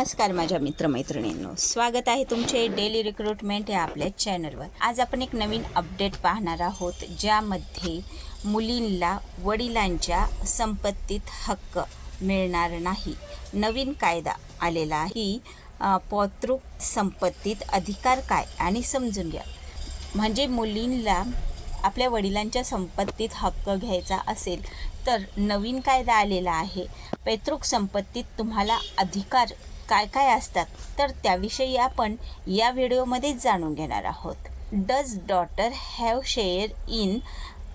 नमस्कार माझ्या मित्रमैत्रिणींनो. स्वागत आहे तुमचे डेली रिक्रुटमेंट या आपल्या चॅनलवर आज आपण एक नवीन अपडेट पाहणार आहोत ज्यामध्ये मुलींना वडिलांच्या संपत्तीत हक्क मिळणार नाही. नवीन कायदा आलेला आहे की पौतृक संपत्तीत अधिकार काय आणि समजून घ्या. म्हणजे मुलींना आपल्या वडिलांच्या संपत्तीत हक्क घ्यायचा असेल तर नवीन कायदा आलेला आहे. पैतृक संपत्तीत तुम्हाला अधिकार काय काय असतात तर त्याविषयी आपण या व्हिडिओमध्ये जाणून घेणार आहोत. Does daughter have share in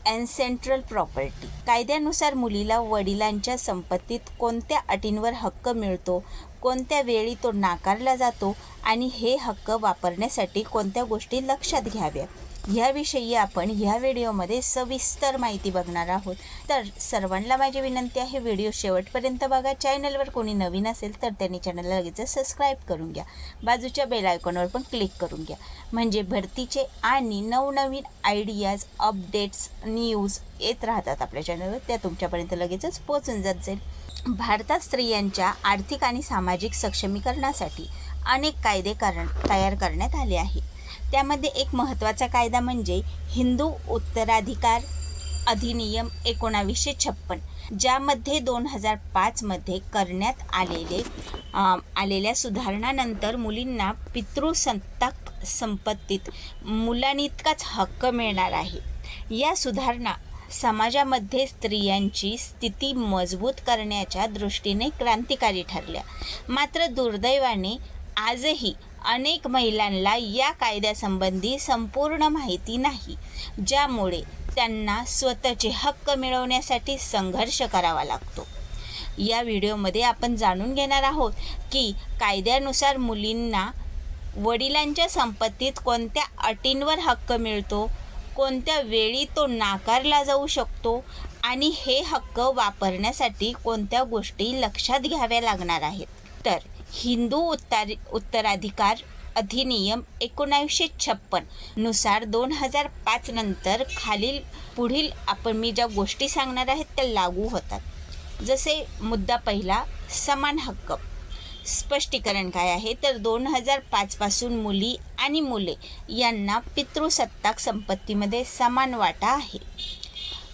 ancestral property कायद्यानुसार मुलीला वडिलांच्या संपत्तीत कोणत्या अटींवर हक्क मिळतो कोणत्या वेळी तो नाकारला जातो आणि हे हक्क वापरण्यासाठी कोणत्या गोष्टी लक्षात घ्याव्या ह्याविषयी आपण ह्या व्हिडिओमध्ये सविस्तर माहिती बघणार आहोत. तर सर्वांना माझी विनंती आहे व्हिडिओ शेवटपर्यंत बघा. चॅनलवर कोणी नवीन असेल तर त्यांनी चॅनलला लगेच सबस्क्राईब करून घ्या. बाजूच्या बेल आयकॉनवर पण क्लिक करून घ्या. म्हणजे भरतीचे आणि नवनवीन आयडियाज अपडेट्स न्यूज येत राहतात आपल्या चॅनलवर. त्या तुमच्यापर्यंत लगेचच पोहोचून जात जाईल. भारतात स्त्रियांच्या आर्थिक आणि सामाजिक सक्षमीकरणासाठी अनेक कायदे कर तयार करण्यात आले आहेत. त्यामध्ये एक महत्त्वाचा कायदा म्हणजे हिंदू उत्तराधिकार अधिनियम एकोणावीसशे छप्पन ज्यामध्ये दोन हजार पाचमध्ये करण्यात आलेले आलेल्या सुधारणानंतर मुलींना पितृसत्ताक संपत्तीत मुलांइतकाच हक्क मिळणार आहे. या सुधारणा समाजामध्ये स्त्रियांची स्थिती मजबूत करण्याच्या दृष्टीने क्रांतिकारी ठरल्या. मात्र दुर्दैवाने आजही अनेक महिलांना या कायद्यासंबंधी संपूर्ण माहिती नाही ज्यामुळे त्यांना स्वतःचे हक्क मिळवण्यासाठी संघर्ष करावा लागतो. या व्हिडिओमध्ये आपण जाणून घेणार आहोत की कायद्यानुसार मुलींना वडिलांच्या संपत्तीत कोणत्या अटींवर हक्क मिळतो कोणत्या वेळी तो नाकारला जाऊ शकतो आणि हे हक्क वापरण्यासाठी कोणत्या गोष्टी लक्षात घ्याव्या लागणार आहेत. तर हिंदू उत्तर उत्तराधिकार अधिनियम एकोणावीसशे छप्पननुसार दोन हजार पाच नंतर खालील पुढील आपण मी ज्या गोष्टी सांगणार आहेत त्या लागू होतात. जसे मुद्दा पहिला समान हक्क. स्पष्टीकरण काय आहे? तर दोन हजार पाचपासून मुली आणि मुले यांना पितृसत्ताक संपत्तीमध्ये समान वाटा आहे.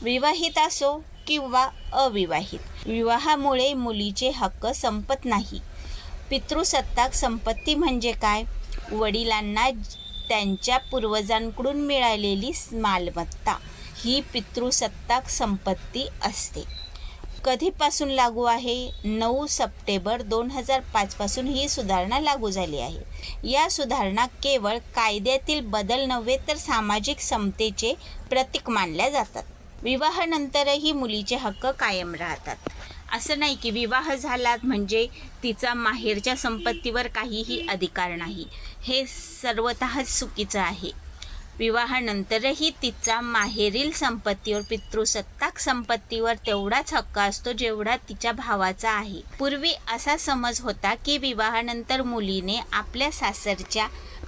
विवाहित असो किंवा अविवाहित विवाहामुळे मुलीचे हक्क संपत नाही. पितृसत्ताक संपत्ती म्हणजे काय? वडिलांना त्यांच्या पूर्वजांकडून मिळालेली मालमत्ता. ही पितृसत्ताक संपत्ती असते. कधीपासून लागू आहे? नऊ सप्टेंबर दोन हजार पाचपासून ही सुधारणा लागू झाली आहे. या सुधारणा केवळ कायद्यातील बदल नव्हे तर सामाजिक समतेचे प्रतीक मानल्या जातात. विवाहानंतरही मुलीचे हक्क कायम राहतात. असं नाही की विवाह झाला म्हणजे तिचा माहेरच्या संपत्तीवर काहीही अधिकार नाही. हे सर्वत चुकीचं आहे. विवाहानंतरही तिचा माहेरील संपत्तीवर पितृसत्ताक संपत्तीवर तेवढाच हक्क असतो जेवढा तिच्या भावाचा आहे. पूर्वी असा समज होता की विवाहानंतर मुलीने आपल्या सासरच्या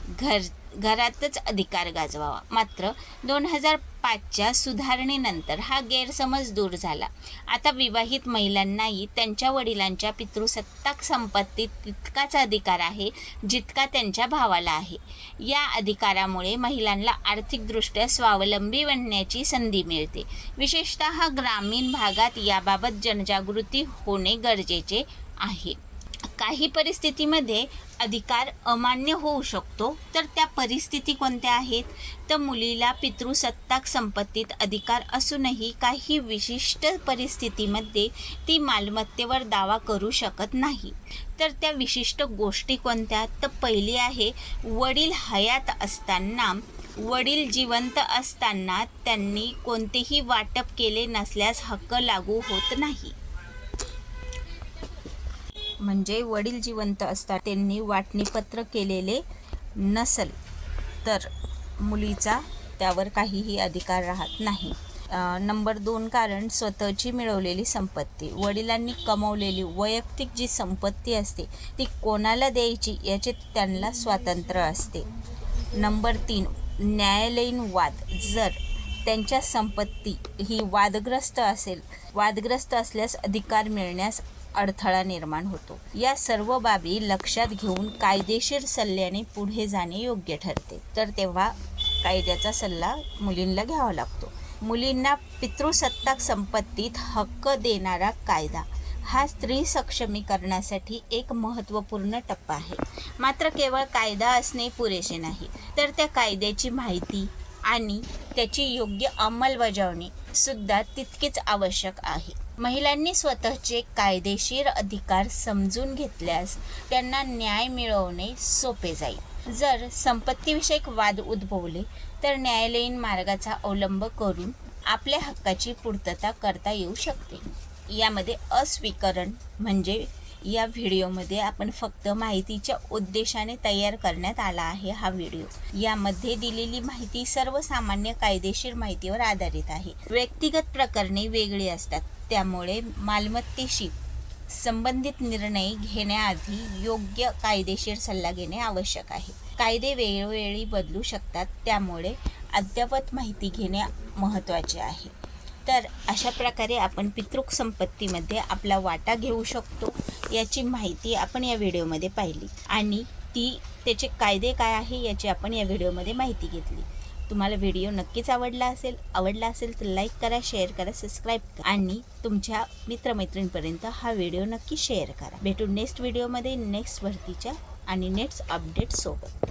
घर घरातच अधिकार गाजवावा. मात्र दोन हजार पाचच्या सुधारणेनंतर हा गैरसमज दूर झाला. आता विवाहित महिलांनाही त्यांच्या वडिलांच्या पितृसत्ताक संपत्तीत तितकाच अधिकार आहे जितका त्यांच्या भावाला आहे. या अधिकारामुळे महिलांना आर्थिकदृष्ट्या स्वावलंबी बनण्याची संधी मिळते. विशेषतः ग्रामीण भागात याबाबत जनजागृती होणे गरजेचे आहे. काही परिस्थितीमध्ये अधिकार अमान्य होऊ शकतो तर त्या परिस्थिती कोणत्या आहेत? तर मुलीला पितृसत्ताक संपत्तीत अधिकार असूनही काही विशिष्ट परिस्थितीमध्ये ती मालमत्तेवर दावा करू शकत नाही. तर त्या विशिष्ट गोष्टी कोणत्या? तर पहिली आहे वडील हयात असताना वडील जिवंत असताना त्यांनी कोणतेही वाटप केले नसल्यास हक्क लागू होत नाही. म्हणजे वडील जिवंत असतात. त्यांनी वाटणीपत्र केलेले नसल तर मुलीचा त्यावर काहीही अधिकार राहत नाही. नंबर दोन कारण स्वतःची मिळवलेली संपत्ती. वडिलांनी कमवलेली वैयक्तिक जी संपत्ती असते ती कोणाला द्यायची याचे त्यांना स्वातंत्र्य असते. नंबर तीन न्यायालयीन वाद. जर त्यांच्या संपत्ती ही वादग्रस्त असेल वादग्रस्त असल्यास अधिकार मिळण्यास अडथळा निर्माण होतो. या सर्व बाबी लक्षात घेऊन कायदेशीर सल्ल्याने पुढे जाणे योग्य ठरते. तर तेव्हा कायद्याचा सल्ला मुलींना घ्यावा लागतो. मुलींना पितृसत्ताक संपत्तीत हक्क देणारा कायदा हा स्त्री सक्षमीकरणासाठी एक महत्त्वपूर्ण टप्पा आहे. मात्र केवळ कायदा असणे पुरेसे नाही तर त्या कायद्याची माहिती आणि त्याची योग्य अंमलबजावणी सुद्धा तितकीच आवश्यक आहे. महिलांनी स्वतःचे कायदेशीर अधिकार समजून घेतल्यास त्यांना न्याय मिळवणे सोपे जाईल. जर संपत्तीविषयक वाद उद्भवले तर न्यायालयीन मार्गाचा अवलंब करून आपल्या हक्काची पूर्तता करता येऊ शकते. यामध्ये अस्वीकरण म्हणजे या व्हिडिओमध्ये आपण फक्त माहितीच्या उद्देशाने तयार करण्यात आला आहे हा व्हिडिओ. यामध्ये दिलेली माहिती सर्वसामान्य कायदेशीर माहितीवर आधारित आहे. व्यक्तिगत प्रकरणे वेगळी असतात. त्यामुळे मालमत्तेशी संबंधित निर्णय घेण्याआधी योग्य कायदेशीर सल्ला घेणे आवश्यक आहे. कायदे वेळोवेळी बदलू शकतात त्यामुळे अद्ययावत माहिती घेणे महत्त्वाचे आहे. तर अशा प्रकारे आपण पितृक संपत्तीमध्ये आपला वाटा घेऊ शकतो याची माहिती आपण या व्हिडिओमध्ये पाहिली. आणि ती त्याचे कायदे काय आहे याची आपण या व्हिडिओमध्ये माहिती घेतली. तुम्हाला व्हिडिओ नक्कीच आवडला असेल आवडला असेल तर लाईक करा शेअर करा सबस्क्राईब करा आणि तुमच्या मित्रमैत्रिणींपर्यंत हा व्हिडिओ नक्की शेअर करा. भेटू नेक्स्ट व्हिडिओमध्ये नेक्स्ट भरतीच्या आणि नेक्स्ट अपडेट सोबत.